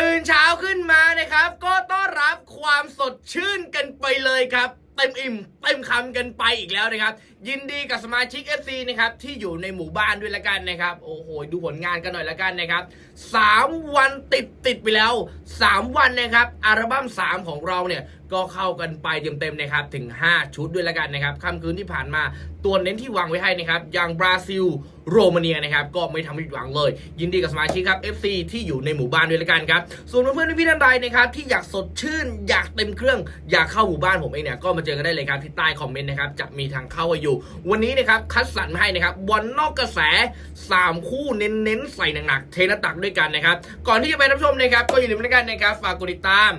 ตื่นเช้าขึ้นมานะครับ ก็ต้อนรับความสดชื่นกันไปเลยครับเต็มอิ่มเต็มคำกันไปอีกแล้วนะครับ ยินดีกับสมาชิก FC นะครับที่อยู่ในหมู่บ้านด้วยละกันนะครับ โอ้โห ดูผลงานกันหน่อยละกันนะครับ 3 วันติดติดไปแล้ว 3 วันนะครับอัลบั้ม 3 ของเราเนี่ยก็เข้ากันไปเต็มๆนะครับถึง 5 ชุดด้วยละกันนะครับค่ำคืนที่ผ่านมาตัวเน้นที่วางไว้ให้นะครับอย่างบราซิลโรมาเนียนะครับก็ไม่ทำให้ผิดหวังเลย ยินดีกับสมาชิกครับ FC ที่อยู่ในหมู่บ้านด้วยละกันครับส่วนเพื่อนๆพี่ท่านใดนะครับที่อยากสดชื่น อยากเต็มเครื่องอยากเข้าหมู่บ้านผมเองเนี่ยก็มาเจอกันได้เลยครับที่ใต้คอมเมนต์นะครับจะมีทางเข้าไว้อยู่ วันนี้นะครับคัดสรรมาให้นะครับบอลนอกกระแส 3 คู่เน้นๆใส่หนักๆเทนตักด้วยกันนะครับก่อนที่จะไปรับชมนะครับก็อย่าลืมนะกันนะครับฝากกดติดตาม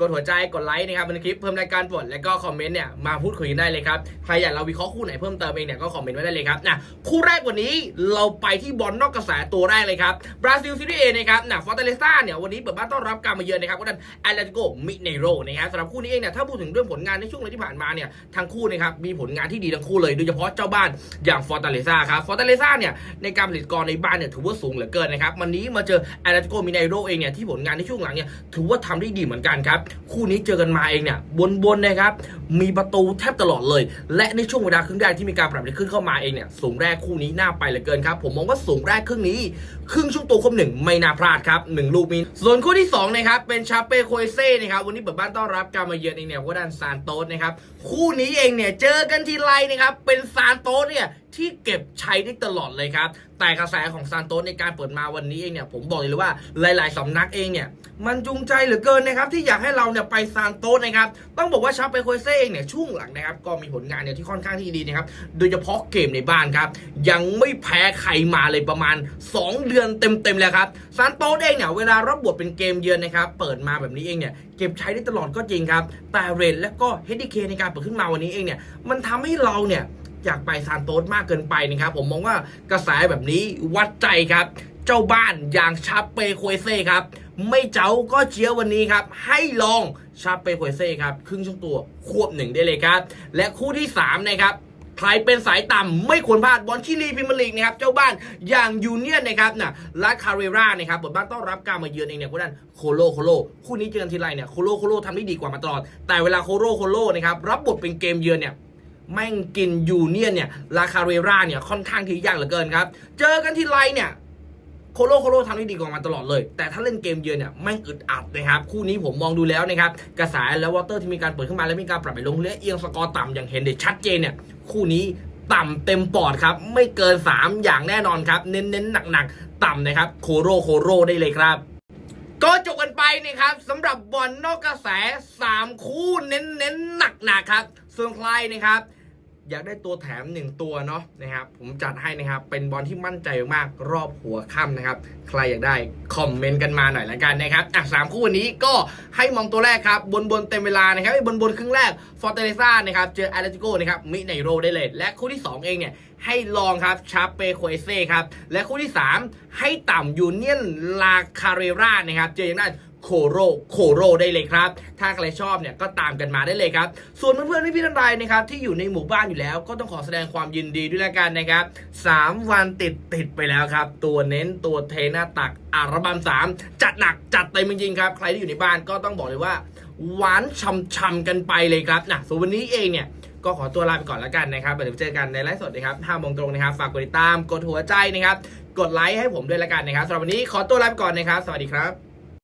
กดหัวใจกดไลค์นะครับในคลิปเพิ่มรายการปลดแล้วก็คอมเมนต์เนี่ยมาพูดคุยกันได้เลยครับใครอยากเราวิเคราะห์คู่ไหนเพิ่มเติมเองเนี่ยก็คอมเมนต์ไว้ได้เลยครับนะคู่แรกวันนี้เราไปที่บอลนอกกระแสตัวแรกเลยครับบราซิลซีรีส์เอนะครับนะฟอร์เตเลซ่าเนี่ยวันนี้เปิดบ้านต้อนรับการมาเยือนนะครับก็ดันแอตเลติโกมิเนโรนะครับสำหรับคู่นี้เองเนี่ยถ้าพูดถึงเรื่องผลงานในช่วงเลาที่ผ่านมาเนี่ยทั้งคู่นะครับมีผลงานที่ดีทั้งคู่เลยโดยเฉพาะเจ้าบ้านอย่างฟอร์เตเลซ่าครับฟอร์เตเลซ่าเนี่ยในการผลิตกรในบ้านเนี่ยถือว่าสูงเหลือเกินนะครับวันนี้มาเจอแอตเลติโกมิเนโรเองเนี่ยที่ผลงานในช่วงหลังเนี่ยถือว่าทำได้ดีเหมือนกันครับคู่นี้เจอกันมาเองเนี่ยบนๆนะครับมีประตูแทบตลอดเลย และในช่วงเวลาครึ่งแรกที่มีการปรับขึ้นเข้ามาเองเนี่ยสูงแรกคู่นี้น่าไปเหลือเกินครับผมมองว่าสูงแรกครึ่งนี้ ครึ่งช่วงตัวครบหนึ่งไม่น่าพลาดครับหนึ่งลูกมีส่วนคู่ที่สองนะครับเป็นชาเป้โคเซ่นะครับวันนี้เปิดบ้านต้อนรับการมาเยือนเองเนี่ยว่าดันซานโตสนะครับคู่นี้เองเนี่ยเจอกันทีไรนะครับเป็นซานโตสเนี่ย ที่เก็บใช้ได้ตลอดเลยครับ แต่กระแสของซานโตสในการเปิดมาวันนี้เองเนี่ยผมบอกเลยว่าหลาย ๆสำนักเองเนี่ยมันจูงใจเหลือเกินนะครับที่อยากให้เราเนี่ยไปซานโตสนะครับต้องบอกว่าชาเป้โคเซ่เองเนี่ยช่วงหลังนะครับก็มีผลงานเนี่ยที่ค่อนข้างที่ดีนะครับโดยเฉพาะเกมในบ้านครับยังไม่แพ้ใครมาเลยประมาณ 2 เดือนเต็ม ๆ แล้วครับซานโตสเองเนี่ยเวลารับบทเป็นเกมเยือนนะครับเปิดมาแบบนี้เองเนี่ยเก็บใช้ได้ตลอดก็จริงครับแต่เรนและก็เฮดดี้เคในการเปิดขึ้นมาวันนี้เองเนี่ยมันทำให้เราเนี่ย อยากไปซานโตสมากเกินไปนะครับ ผมมองว่ากระแสแบบนี้วัดใจครับ เจ้าบ้านอย่างชาเปโคเซ่ครับ ไม่เจ้าก็เชียร์วันนี้ครับ ให้ลองชาเปโคเซ่ครับครึ่งช่วงตัวควบหนึ่งได้เลยครับ และคู่ที่3นะครับใครเป็นสายต่ำไม่ควรพลาดบอลชิลีพรีเมียร์ลีกนะครับเจ้าบ้านอย่างยูเนียนนะครับน่ะลาคาเรรานะครับบทบ้านต้อนรับการมาเยือนเองเนี่ยพวกนั้นโคโลโคโลคู่นี้เจอกันทีไรเนี่ยโคโลโคโลทำได้ดีกว่ามาตลอด แต่เวลาโคโลโคโลนะครับรับบทเป็นเกมเยือนเนี่ย แม่งกินยูเนียนเนี่ยลาคาเรราเนี่ยค่อนข้างที่ยากเหลือเกินครับ เจอกันที่ไรเนี่ยโคโลโคโลทำได้ดีกว่ามาตลอดเลย แต่ถ้าเล่นเกมเยือนเนี่ยแม่งอึดอัดนะครับ คู่นี้ผมมองดูแล้วนะครับ กระแสและวอเตอร์ที่มีการเปิดขึ้นมาและมีการปรับไปลงและเอียงสกอร์ต่ำอย่างเห็นได้ชัดเจนเนี่ย คู่นี้ต่ำเต็มปอดครับ ไม่เกิน 3 อย่างแน่นอนครับ เน้นๆหนักๆ ต่ำนะครับ โคโรโคโรได้เลยครับก็จบกันไปนะครับสำหรับบอลนอกกระแส 3 คู่เน้นๆหนักๆครับ ส่วนใครนะครับ อยากได้ตัวแถม 1 ตัวเนาะนะครับผมจัดให้นะครับเป็นบอลที่มั่นใจมากรอบหัวค่ำนะครับใครอยากได้คอมเมนต์กันมาหน่อยละกันนะครับอะสามคู่วันนี้ก็ให้มองตัวแรกครับบนบนเต็มเวลานะครับบนบนครึ่งแรกฟอร์เตเ z ซ่านะครับเจอแอตเลติโกนะครับมิไนโรได้เลย และคู่ที่ 2 เองเนี่ยให้ลองครับชาเปโคเอเซ่ครับและคู่ที่ 3 ให้ต่ำยูเนียนลาคาเรรานะครับเจออย่างนั้น โคโรโคโรได้เลยครับ ถ้าใครชอบเนี่ยก็ตามกันมาได้เลยครับ ส่วนเพื่อนๆพี่ๆท่านใดนะครับที่อยู่ในหมู่บ้านอยู่แล้ว ก็ต้องขอแสดงความยินดีด้วยละกันนะครับ3วันติดติดไปแล้วครับ ตัวเน้นตัวเทหน้าตักอัลบั้ม3จัดหนักจัดเต็มจริงๆครับ ใครที่อยู่ในบ้านก็ต้องบอกเลยว่าหวานช่ำๆกันไปเลยครับนะส่วนวันนี้เองเนี่ยก็ขอตัวลาไปก่อนแล้วกันนะครับเดี๋ยวเจอกันในไลฟ์สดนะครับ5โมงตรงนะครับ ฝากกดติดตาม กดหัวใจนะครับ กดไลค์ให้ผมด้วยแล้วกันนะครับสำหรับวันนี้ขอตัวลาไปก่อนนะครับ สวัสดีครับ